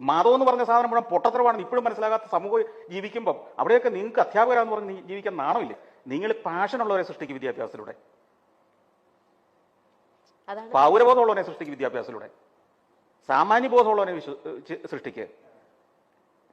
മതം എന്ന് പറഞ്ഞ സാധനം മുഴുവൻ പൊട്ടത്തരമാണെന്ന് ഇപ്പോഴും മനസ്സിലാകാത്ത സമൂഹം ജീവിക്കുമ്പം അവിടെയൊക്കെ നിങ്ങൾക്ക് അധ്യാപകരാന്ന് പറഞ്ഞ് ജീവിക്കാൻ നാണമില്ലേ. നിങ്ങൾ പാഷനുള്ളവരെ സൃഷ്ടിക്കും വിദ്യാഭ്യാസത്തിലൂടെ. പൗരബോധമുള്ളവനെ സൃഷ്ടിക്കും വിദ്യാഭ്യാസത്തിലൂടെ. സാമാന്യബോധമുള്ളവനെ വിശ്വ ചി- സൃഷ്ടിക്കുക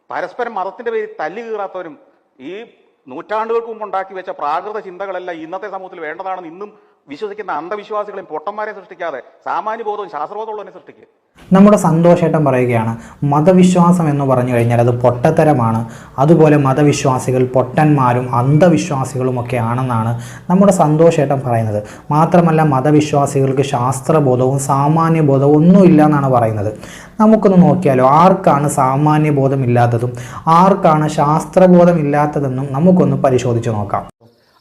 പരസ്പരം മതത്തിന്റെ പേരിൽ തല്ലി കീറാത്തവരും ഈ നൂറ്റാണ്ടുകൾക്ക് മുമ്പ് ഉണ്ടാക്കി വെച്ച പ്രാകൃത ചിന്തകളെല്ലാം ഇന്നത്തെ സമൂഹത്തിൽ വേണ്ടതാണെന്ന് ഇന്നും വിശ്വസിക്കുന്ന അന്ധവിശ്വാസികളെയും പൊട്ടന്മാരെ സൃഷ്ടിക്കാതെ സാമാന്യബോധവും ശാസ്ത്രബോധമുള്ളവനെ സൃഷ്ടിക്കുക നമ്മുടെ സന്തോഷേട്ടൻ പറയുകയാണ് മതവിശ്വാസം എന്ന് പറഞ്ഞു കഴിഞ്ഞാൽ അത് പൊട്ടത്തരമാണ്. അതുപോലെ മതവിശ്വാസികൾ പൊട്ടന്മാരും അന്ധവിശ്വാസികളും ഒക്കെ ആണെന്നാണ് നമ്മുടെ സന്തോഷേട്ടൻ പറയുന്നത്. മാത്രമല്ല മതവിശ്വാസികൾക്ക് ശാസ്ത്രബോധവും സാമാന്യബോധവും ഒന്നുമില്ല എന്നാണ് പറയുന്നത്. നമുക്കൊന്ന് നോക്കിയാലോ ആർക്കാണ് സാമാന്യബോധം ഇല്ലാത്തതും ആർക്കാണ് ശാസ്ത്രബോധം ഇല്ലാത്തതെന്നും നമുക്കൊന്ന് പരിശോധിച്ച് നോക്കാം.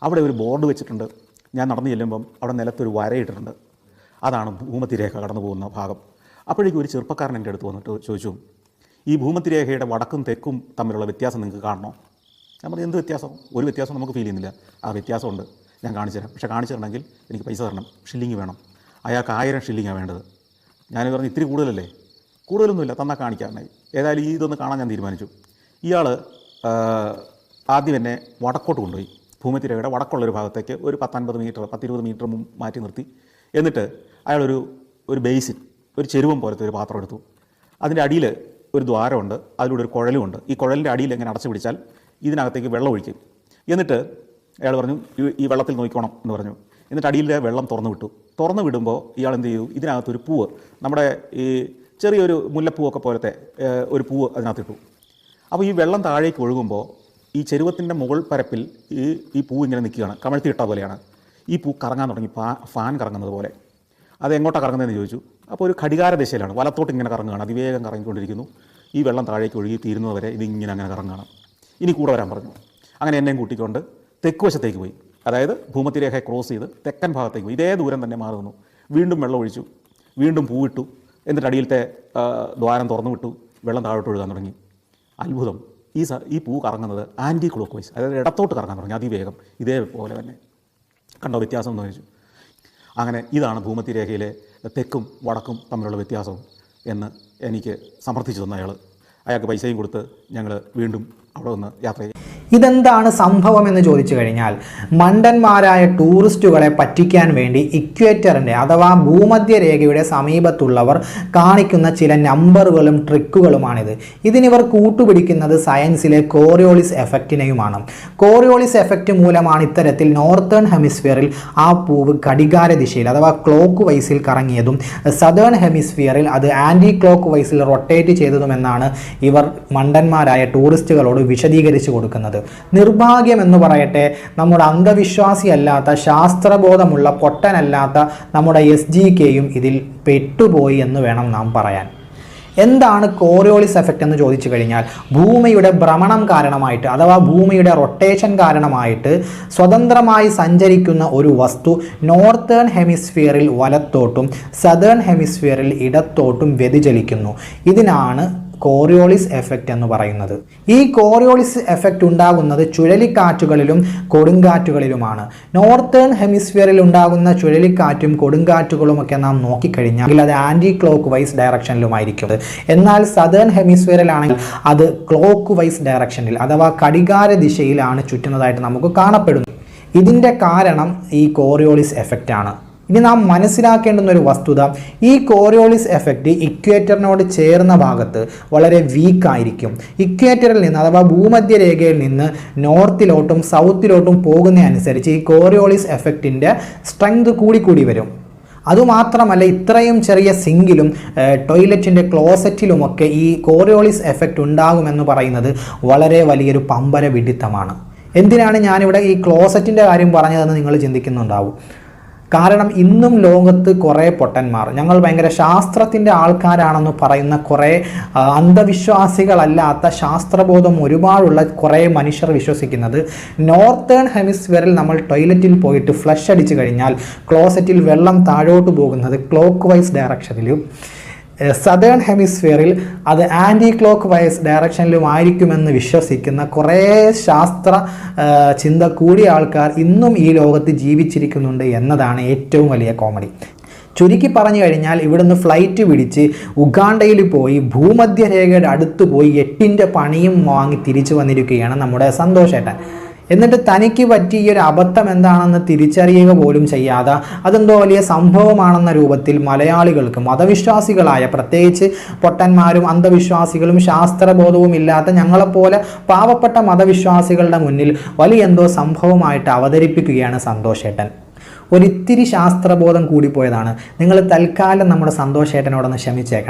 അവിടെ ഒരു ബോർഡ് വെച്ചിട്ടുണ്ട്. ഞാൻ നടന്നു ചെല്ലുമ്പം അവിടെ നിലത്തൊരു വരയിട്ടിട്ടുണ്ട് അതാണ് ഭൂമത്തിരേഖ കടന്നു പോകുന്ന ഭാഗം. അപ്പോഴേക്കും ഒരു ചെറുപ്പക്കാരൻ എന്റെ അടുത്ത് വന്നിട്ട് ചോദിച്ചു ഈ ഭൂമത്തിരേഖയുടെ വടക്കും തെക്കും തമ്മിലുള്ള വ്യത്യാസം നിങ്ങൾക്ക് കാണണോ? ഞാൻ പറഞ്ഞു എന്ത് വ്യത്യാസം? ഒരു വ്യത്യാസം നമുക്ക് ഫീൽ ചെയ്യുന്നില്ല. ആ വ്യത്യാസമുണ്ട്. ഞാൻ കാണിച്ചു തരാം. പക്ഷേ കാണിച്ചു എനിക്ക് പൈസ തരണം. ഷില്ലിങ് വേണം. അയാൾക്ക് ആയിരം ഷില്ലിങ്ങാണ് വേണ്ടത്. ഞാൻ പറഞ്ഞു ഇത്തിരി കൂടുതലല്ലേ? കൂടുതലൊന്നുമില്ല. തന്നാൽ കാണിക്കാറുണ്ടായി ഏതായാലും ഈ ഇതൊന്ന് കാണാൻ ഞാൻ തീരുമാനിച്ചു. ഇയാൾ ആദ്യം എന്നെ വടക്കോട്ട് കൊണ്ടുപോയി. ഭൂമിത്തിരയുടെ വടക്കുള്ളൊരു ഭാഗത്തേക്ക് ഒരു പത്തൊൻപത് മീറ്റർ പത്തിരുപത് മീറ്റർ മാറ്റി നിർത്തി. എന്നിട്ട് അയാളൊരു ഒരു ബേസിൻ ഒരു ചെരുവം പോലത്തെ ഒരു പാത്രം എടുത്തു. അതിന്റെ അടിയിൽ ഒരു ദ്വാരമുണ്ട് അതിലൂടെ ഒരു കുഴലുമുണ്ട്. ഈ കുഴലിന്റെ അടിയിൽ എങ്ങനെ അടച്ചു പിടിച്ചാൽ ഇതിനകത്തേക്ക് വെള്ളം ഒഴിക്കും. എന്നിട്ട് അയാൾ പറഞ്ഞു "ഈ- വെള്ളത്തിൽ നോക്കിക്കോണം എന്ന് പറഞ്ഞു. എന്നിട്ട് അടിയിലെ വെള്ളം തുറന്നു വിട്ടു. തുറന്നു വിടുമ്പോൾ ഇയാൾ എന്ത് ചെയ്തു? ഇതിനകത്തൊരു പൂവ് നമ്മുടെ ഈ ചെറിയൊരു മുല്ലപ്പൂവൊക്കെ പോലത്തെ ഒരു പൂവ് അതിനകത്തിട്ടു. അപ്പോൾ ഈ വെള്ളം താഴേക്ക് ഒഴുകുമ്പോൾ ഈ ചെരുവത്തിന്റെ മുകൾ പരപ്പിൽ ഈ ഈ പൂ ഇങ്ങനെ നിൽക്കുകയാണ്. കമഴ്ത്തി ഇട്ട പോലെയാണ്. ഈ പൂ കറങ്ങാൻ തുടങ്ങി. ഫാ ഫാൻ കറങ്ങുന്നത് പോലെ. അത് എങ്ങോട്ടാണ് കറങ്ങുന്നതെന്ന് ചോദിച്ചു. അപ്പോൾ ഒരു ഘടികാര ദിശയിലാണ്. വലത്തോട്ട് ഇങ്ങനെ കറങ്ങുകയാണ്. അതിവേഗം കറങ്ങിക്കൊണ്ടിരിക്കുന്നു. ഈ വെള്ളം താഴേക്ക് ഒഴുകി തീരുന്നതുവരെ ഇതിങ്ങനെ അങ്ങനെ കറങ്ങുകയാണ്. ഇനി കൂടെ വരാൻ പറഞ്ഞു. അങ്ങനെ എന്നെയും കൂട്ടിക്കൊണ്ട് തെക്ക് വശത്തേക്ക് പോയി. അതായത് ഭൂമത്തിരേഖയെ ക്രോസ് ചെയ്ത് തെക്കൻ ഭാഗത്തേക്ക് പോയി. ഇതേ ദൂരം തന്നെ മാറി നിന്നു. വീണ്ടും വെള്ളം ഒഴിച്ചു. വീണ്ടും പൂവിട്ടു. എന്നിട്ട് അടിയിലത്തെ ദ്വാരം തുറന്നു വിട്ടു വെള്ളം താഴോട്ട് ഒഴുകാൻ തുടങ്ങി. അത്ഭുതം. ഈ ഈ പൂ കറങ്ങുന്നത് ആന്റി ക്ലോക്ക് വൈസ് അതായത് ഇടത്തോട്ട് കറങ്ങാൻ തുടങ്ങി അതിവേഗം. ഇതേപോലെ തന്നെ. കണ്ടോ വ്യത്യാസം എന്ന് ചോദിച്ചു. അങ്ങനെ ഇതാണ് ഭൂമത്തിരേഖയിലെ തെക്കും വടക്കും തമ്മിലുള്ള വ്യത്യാസം എന്ന് എനിക്ക് സമർത്ഥിച്ചു തന്ന അയാൾ അയാൾക്ക് പൈസയും കൊടുത്ത് ഞങ്ങൾ വീണ്ടും അവിടെ ഒന്ന് യാത്ര ചെയ്തു. ഇതെന്താണ് സംഭവം എന്ന് ചോദിച്ചു കഴിഞ്ഞാൽ മണ്ടന്മാരായ ടൂറിസ്റ്റുകളെ പറ്റിക്കാൻ വേണ്ടി ഇക്വേറ്ററിന്റെ അഥവാ ഭൂമധ്യരേഖയുടെ സമീപത്തുള്ളവർ കാണിക്കുന്ന ചില നമ്പറുകളും ട്രിക്കുകളുമാണിത്. ഇതിനിവർ കൂട്ടുപിടിക്കുന്നത് സയൻസിലെ കോറിയോളിസ് എഫക്റ്റിനെയുമാണ്. കോറിയോളിസ് എഫക്റ്റ് മൂലമാണ് ഇത്തരത്തിൽ നോർത്തേൺ ഹെമിസ്ഫിയറിൽ ആ പൂവ് ഘടികാര ദിശയിൽ അഥവാ ക്ലോക്ക് വൈസിൽ കറങ്ങിയതും സദേൺ ഹെമിസ്ഫിയറിൽ അത് ആന്റി ക്ലോക്ക് വൈസിൽ റൊട്ടേറ്റ് ചെയ്തതുമെന്നാണ് ഇവർ മണ്ടന്മാരായ ടൂറിസ്റ്റുകളോട് വിശദീകരിച്ചു കൊടുക്കുന്നത്. നിർഭാഗ്യം എന്ന് പറയട്ടെ. നമ്മുടെ അന്ധവിശ്വാസിയല്ലാത്ത ശാസ്ത്രബോധമുള്ള പൊട്ടനല്ലാത്ത നമ്മുടെ എസ് ജി കെയും ഇതിൽ പെട്ടുപോയി എന്ന് വേണം നാം പറയാൻ. എന്താണ് കോറിയോളിസ് എഫക്റ്റ് എന്ന് ചോദിച്ചു കഴിഞ്ഞാൽ ഭൂമിയുടെ ഭ്രമണം കാരണമായിട്ട് അഥവാ ഭൂമിയുടെ റൊട്ടേഷൻ കാരണമായിട്ട് സ്വതന്ത്രമായി സഞ്ചരിക്കുന്ന ഒരു വസ്തു നോർത്തേൺ ഹെമിസ്ഫിയറിൽ വലത്തോട്ടും സദേൺ ഹെമിസ്ഫിയറിൽ ഇടത്തോട്ടും വ്യതിചലിക്കുന്നു. ഇതിനാണ് കോറിയോളിസ് എഫക്റ്റ് എന്ന് പറയുന്നത്. ഈ കോറിയോളിസ് എഫക്റ്റ് ഉണ്ടാകുന്നത് ചുഴലിക്കാറ്റുകളിലും കൊടുങ്കാറ്റുകളിലുമാണ്. നോർത്തേൺ ഹെമിസ്ഫിയറിൽ ഉണ്ടാകുന്ന ചുഴലിക്കാറ്റും കൊടുങ്കാറ്റുകളും ഒക്കെ നാം നോക്കിക്കഴിഞ്ഞാൽ അത് ആന്റി ക്ലോക്ക് വൈസ് ഡയറക്ഷനിലുമായിരിക്കും എന്നാൽ സദേൺ ഹെമിസ്ഫിയറിലാണെങ്കിൽ അത് ക്ലോക്ക് വൈസ് ഡയറക്ഷനിൽ അഥവാ ഘടികാര ദിശയിലാണ് ചുറ്റുന്നതായിട്ട് നമുക്ക് കാണപ്പെടുന്നത്. ഇതിന്റെ കാരണം ഈ കോറിയോളിസ് എഫക്റ്റ് ആണ് ഇനി നാം മനസ്സിലാക്കേണ്ടുന്ന ഒരു വസ്തുത ഈ കോറിയോളിസ് എഫക്റ്റ് ഇക്വേറ്ററിനോട് ചേർന്ന ഭാഗത്ത് വളരെ വീക്ക് ആയിരിക്കും. ഇക്വേറ്ററിൽ നിന്ന് അഥവാ ഭൂമധ്യരേഖയിൽ നിന്ന് നോർത്തിലോട്ടും സൗത്തിലോട്ടും പോകുന്നതനുസരിച്ച് ഈ കോറിയോളിസ് എഫക്റ്റിന്റെ സ്ട്രെങ്ത് കൂടിക്കൂടി വരും. അതുമാത്രമല്ല ഇത്രയും ചെറിയ സിങ്കിലും ടോയ്ലറ്റിന്റെ ക്ലോസറ്റിലുമൊക്കെ ഈ കോറിയോളിസ് എഫക്റ്റ് ഉണ്ടാകുമെന്ന് പറയുന്നത് വളരെ വലിയൊരു പമ്പര വിഡിത്തമാണ്. എന്തിനാണ് ഞാനിവിടെ ഈ ക്ലോസറ്റിന്റെ കാര്യം പറഞ്ഞതെന്ന് നിങ്ങൾ ചിന്തിക്കുന്നുണ്ടാവും? കാരണം ഇന്നും ലോകത്ത് കുറേ പൊട്ടന്മാർ. ഞങ്ങൾ ഭയങ്കര ശാസ്ത്രത്തിന്റെ ആൾക്കാരാണെന്ന് പറയുന്ന കുറേ അന്ധവിശ്വാസികളല്ലാത്ത ശാസ്ത്രബോധം ഒരുപാടുള്ള കുറേ മനുഷ്യർ വിശ്വസിക്കുന്നത്. നോർത്തേൺ ഹെമിസ്ഫിയറിൽ നമ്മൾ ടോയ്ലറ്റിൽ പോയിട്ട് ഫ്ലഷ് അടിച്ചു കഴിഞ്ഞാൽ ക്ലോസറ്റിൽ വെള്ളം താഴോട്ട് പോകുന്നത് ക്ലോക്ക് വൈസ് ഡയറക്ഷനിലും. സദേൺ ഹെമിസ്ഫിയറിൽ അത് ആന്റി ക്ലോക്ക് വൈസ് ഡയറക്ഷനിലും ആയിരിക്കുമെന്ന് വിശ്വസിക്കുന്ന കുറേ ശാസ്ത്ര ചിന്ത കൂടിയ ആൾക്കാർ ഇന്നും ഈ ലോകത്ത് ജീവിച്ചിരിക്കുന്നുണ്ട് എന്നതാണ് ഏറ്റവും വലിയ കോമഡി ചുരുക്കി പറഞ്ഞു കഴിഞ്ഞാൽ ഇവിടുന്ന് ഫ്ലൈറ്റ് പിടിച്ച് ഉഗാണ്ടയിൽ പോയി ഭൂമധ്യരേഖയുടെ അടുത്ത് പോയി എട്ടിന്റെ പണിയും വാങ്ങി തിരിച്ചു വന്നിരിക്കുകയാണ് നമ്മുടെ സന്തോഷേട്ടൻ എന്നിട്ട് തനിക്ക് പറ്റിയ ഒരു അബദ്ധം എന്താണെന്ന് തിരിച്ചറിയുക പോലും ചെയ്യാതെ അതെന്തോ വലിയ സംഭവമാണെന്ന രൂപത്തിൽ മലയാളികൾക്ക് മതവിശ്വാസികളായ പ്രത്യേകിച്ച് പൊട്ടന്മാരും അന്ധവിശ്വാസികളും ശാസ്ത്രബോധവും ഇല്ലാത്ത ഞങ്ങളെപ്പോലെ പാവപ്പെട്ട മതവിശ്വാസികളുടെ മുന്നിൽ വലിയ എന്തോ സംഭവമായിട്ട് അവതരിപ്പിക്കുകയാണ് സന്തോഷേട്ടൻ. ഒരിത്തിരി ശാസ്ത്രബോധം കൂടിപ്പോയതാണ് നിങ്ങൾ തൽക്കാലം നമ്മുടെ സന്തോഷേട്ടനോടൊന്ന് ക്ഷമിച്ചേക്കണം.